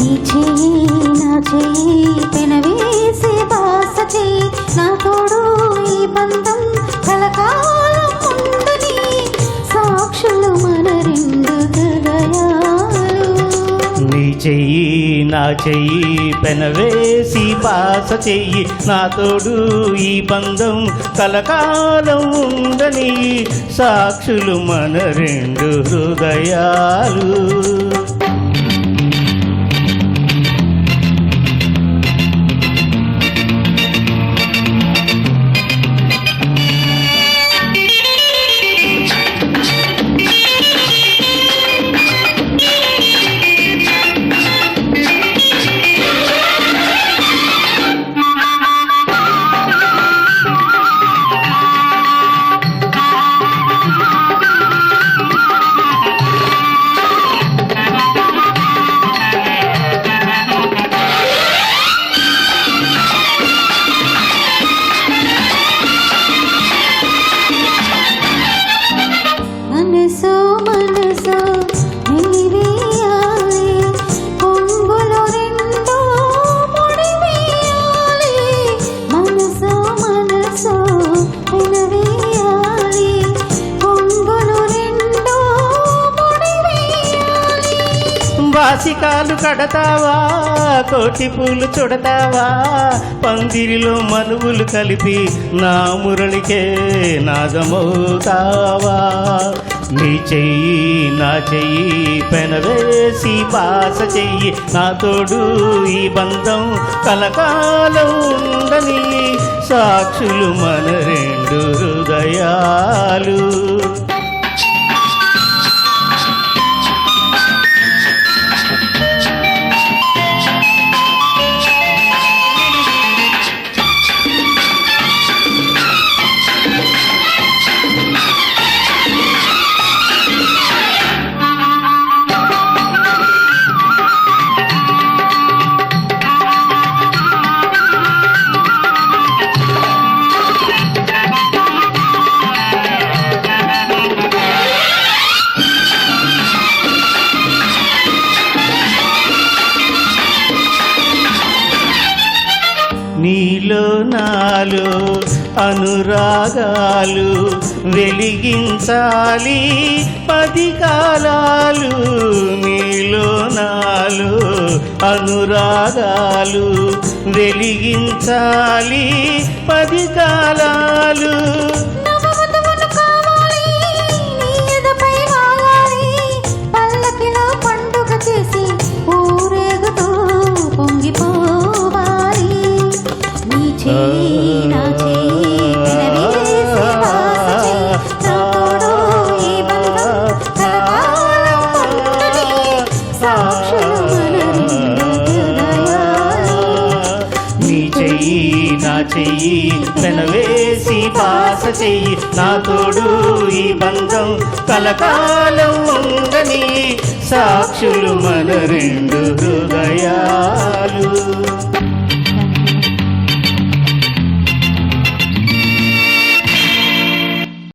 నీ చెయ్యి పెనవేసి బాస చెయ్యి నా తోడు ఈ బంధం కలకాలం ఉండని సాక్షులు మన రెండు హృదయాలు. నీ చెయ్యి నా చెయ్యి పెనవేసి పాస చెయ్యి నా తోడు ఈ బంధం కలకాలం ఉండని సాక్షులు మన రెండు హృదయాలు. బాసికాలు కడతావా? కోటి పూలు చుడతావా? పందిరిలో మనువులు కలిపి నా మురళికే నాదమవుతావా? నీ చెయ్యి నా చెయ్యి పెనవేసి బాస చెయ్యి నా తోడు ఈ బంధం కలకాలం ఉండని సాక్షులు మన రెండు హృదయాలు. నీలో అనురాగాలు వెలిగించాలి. పది కాలాలు నీలో నాలో అనురాగాలు వెలిగించాలి. పది కాలాలు చెయ్యి వెనవేసి పాస చెయ్యి. నా తోడు ఈ బంధం కలకాలం ఉందని సాక్షులు మన రెండు హృదయా.